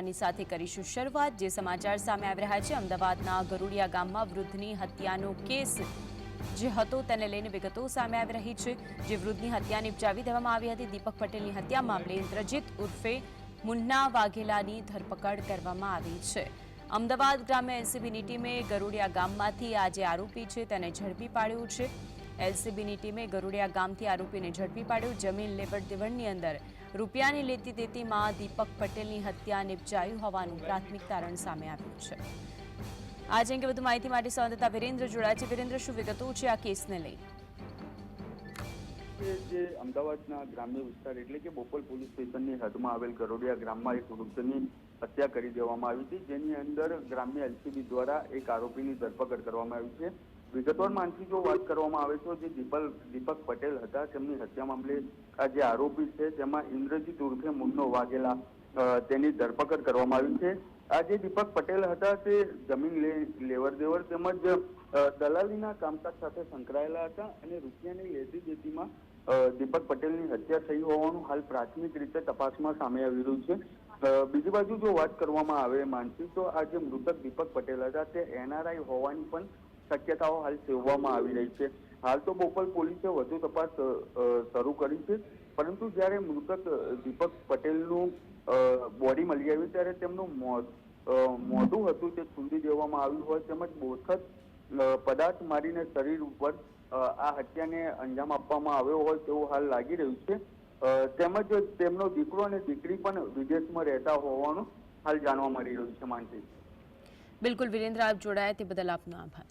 ની સાથે કરીશું શરૂઆત. જે સમાચાર સામે આવી રહ્યા છે, અમદાવાદના ગરુડિયા ગામમાં વૃદ્ધની હત્યાનો કેસ જે હતો તેને લઈને વિગતો સામે આવી રહી છે. જે વૃદ્ધની હત્યા નિપજાવી દેવામાં આવી હતી. દીપક પટેલની હત્યા મામલે ઇન્દ્રજીત ઉર્ફે મુન્ના વાઘેલાની ધરપકડ કરવામાં આવી છે. અમદાવાદ ગ્રામ્ય એનસીબીની ટીમે ગરુડિયા ગામમાંથી આ જે આરોપી છે, તેને ઝડપી પાડ્યું છે. એલસીબીની ટીમે ગરુડિયા ગામથી આરોપીને ઝડપી પાડ્યો. જમીન લેવડ દેવડની અંદર રૂપિયાની લેતી દેતીમાં દીપક પટેલની હત્યા નિપજાયું હોવાનું પ્રાથમિક તારણ સામે આવ્યું છે. આજે અંગે વધુ માહિતી માટે સંવાદદાતા વિરેન્દ્ર જોડાયા છે. વિરેન્દ્ર, શું વિગતો છે આ કેસને લઈ? જે અમદાવાદના ગ્રામ્ય વિસ્તાર એટલે કે બોપલ પોલીસ સ્ટેશનની હદમાં આવેલ ગરોડિયા ગ્રામમાં એક વૃદ્ધની હત્યા કરી દેવામાં આવી હતી. જેની અંદર ગ્રામ્ય એલસીબી દ્વારા એક આરોપીની ધરપકડ કરવામાં આવી છે. વિગતવાર માનસી જો વાત કરવામાં આવે તો જે દીપલ દીપક પટેલ હતા, તેમની હત્યા મામલે આ જે આરોપી છે, તેમાં ઇન્દ્રજીત ઉર્ફે મુન્નો વાઘેલા તેની ધરપકડ કરવામાં આવી છે. આ જે દીપક પટેલ હતા, તે જમીન લેવર દેવર તેમજ દલાલીના કામકાજ સાથે સંકળાયેલા હતા અને રૂપિયાની લેતી દેતીમાં દીપક પટેલની હત્યા થઈ હોવાનું હાલ પ્રાથમિક રીતે તપાસમાં સામે આવી રહ્યું છે. બીજી બાજુ જો વાત કરવામાં આવે માનસી તો આ જે મૃતક દીપક પટેલ હતા, તે એનઆરઆઈ હોવાની પણ શક્યતાઓ હાલ સેવવામાં આવી રહી છે. હાલ તો બોપલ પોલીસે વધુ તપાસ શરૂ કરી છે. પરંતુ જ્યારે મૃતક દીપક પટેલનું બોડી મળી આવ્યું ત્યારે તેમનું મોઢું હતું તે ખૂંદી દેવામાં આવ્યું હોય તેમજ બોથત પદાર્થ મારીને શરીર ઉપર આ હત્યાને અંજામ આપવામાં આવ્યો હોય તેવું હાલ લાગી રહ્યું છે. તેમજ તેમનો દીકરો અને દીકરી પણ વિદેશમાં રહેતા હોવાનું હાલ જાણવા મળી રહ્યું છે માનસી બિલકુલ, વિરેન્દ્ર, આપ જોડાયા તે બદલ આપનો આભાર.